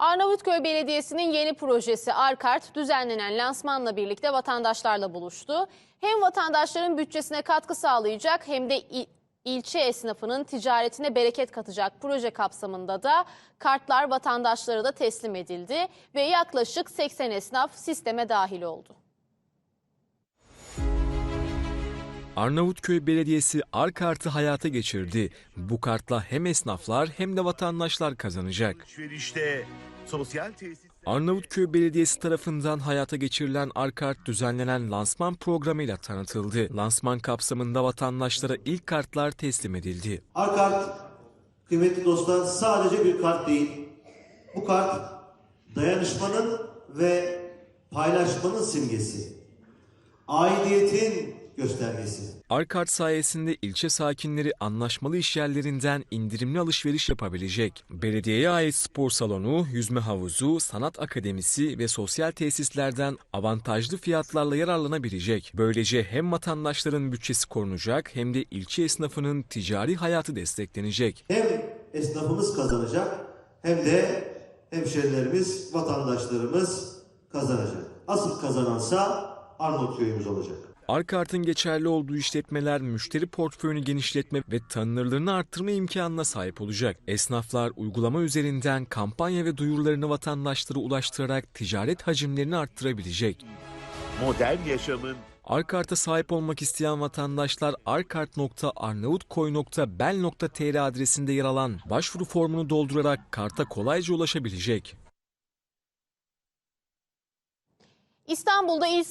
Arnavutköy Belediyesi'nin yeni projesi Arkart düzenlenen lansmanla birlikte vatandaşlarla buluştu. Hem vatandaşların bütçesine katkı sağlayacak hem de il- ilçe esnafının ticaretine bereket katacak proje kapsamında da kartlar vatandaşlara da teslim edildi ve yaklaşık 80 esnaf sisteme dahil oldu. Arnavutköy Belediyesi Arkart'ı hayata geçirdi. Bu kartla hem esnaflar hem de vatandaşlar kazanacak. Alışverişte sosyal tesis Arnavutköy Belediyesi tarafından hayata geçirilen Arkart düzenlenen lansman programıyla tanıtıldı. Lansman kapsamında vatandaşlara ilk kartlar teslim edildi. Arkart kıymetli dostlar sadece bir kart değil. Bu kart dayanışmanın ve paylaşmanın simgesi. Aidiyetin göstergesi. Arkart sayesinde ilçe sakinleri anlaşmalı işyerlerinden indirimli alışveriş yapabilecek. Belediyeye ait spor salonu, yüzme havuzu, sanat akademisi ve sosyal tesislerden avantajlı fiyatlarla yararlanabilecek. Böylece hem vatandaşların bütçesi korunacak hem de ilçe esnafının ticari hayatı desteklenecek. Hem esnafımız kazanacak hem de hemşerilerimiz, vatandaşlarımız kazanacak. Asıl kazanansa Arnavutköy'ümüz olacak. Arkart'ın geçerli olduğu işletmeler müşteri portföyünü genişletme ve tanınırlığını arttırma imkanına sahip olacak. Esnaflar uygulama üzerinden kampanya ve duyurularını vatandaşlara ulaştırarak ticaret hacimlerini arttırabilecek. modern yaşamın Arkart'a sahip olmak isteyen vatandaşlar arkart.arnavutkoy.bel.tr adresinde yer alan başvuru formunu doldurarak karta kolayca ulaşabilecek. İstanbul'da İl